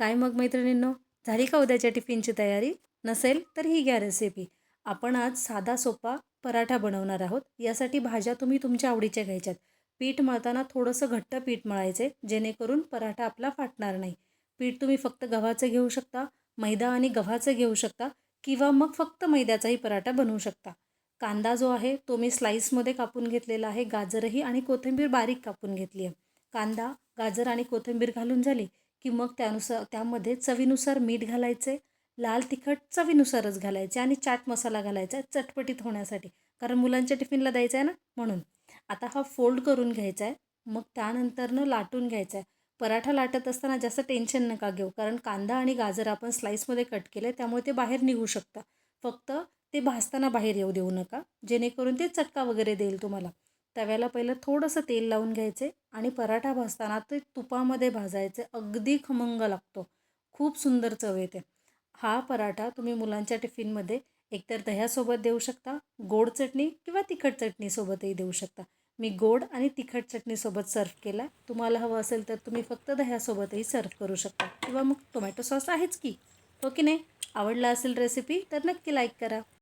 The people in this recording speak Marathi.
काय मग मैत्रिणींनो? झाली का उद्याच्या टिफिनची तयारी? नसेल तर ही घ्या रेसिपी आपण आज साधा सोपा पराठा बनवणार आहोत. यासाठी भाज्या तुम्ही तुमच्या आवडीच्या घ्यायच्यात. पीठ मळताना थोडंसं घट्ट पीठ मळायचे जेणेकरून पराठा आपला फाटणार नाही. पीठ तुम्ही फक्त गव्हाचं घेऊ शकता मैदा आणि गव्हाचं घेऊ शकता किंवा मग फक्त मैद्याचाही पराठा बनवू शकता. कांदा जो आहे तो मी स्लाईसमध्ये कापून घेतलेला आहे. गाजरही आणि कोथिंबीर बारीक कापून घेतली आहे कांदा गाजर आणि कोथिंबीर घालून झाली. की मग त्यानुसार त्यामध्ये चवीनुसार मीठ घालायचे लाल तिखट चवीनुसारच घालायचे आणि चाट मसाला घालायचा चटपटीत होण्यासाठी. कारण मुलांच्या टिफिनला द्यायचा आहे ना म्हणून. आता हा फोल्ड करून घ्यायचा आहे मग त्यानंतरनं लाटून घ्यायचा आहे. पराठा लाटत असताना जास्त टेन्शन नका घेऊ कारण कांदा आणि गाजर आपण स्लाईसमध्ये कट केले त्यामुळे ते बाहेर निघू शकतं. फक्त ते भाजताना बाहेर येऊ देऊ नका जेणेकरून ते चटका वगैरे देईल तुम्हाला. तव्याला पहिलं थोडंसं तेल लावून घ्यायचे आणि पराठा भाजताना ते तुपामध्ये भाजायचे. अगदी खमंग लागतो. खूप सुंदर चव येते. हा पराठा तुम्ही मुलांच्या टिफिनमध्ये एकतर दह्यासोबत देऊ शकता गोड चटणी किंवा तिखट चटणीसोबतही देऊ शकता. मी गोड आणि तिखट चटणीसोबत सर्व केला. तुम्हाला हवं असेल तर तुम्ही फक्त दह्यासोबतही सर्व करू शकता. किंवा मग टोमॅटो सॉस आहेच की. हो की नाही? आवडला असेल रेसिपी तर नक्की लाईक करा.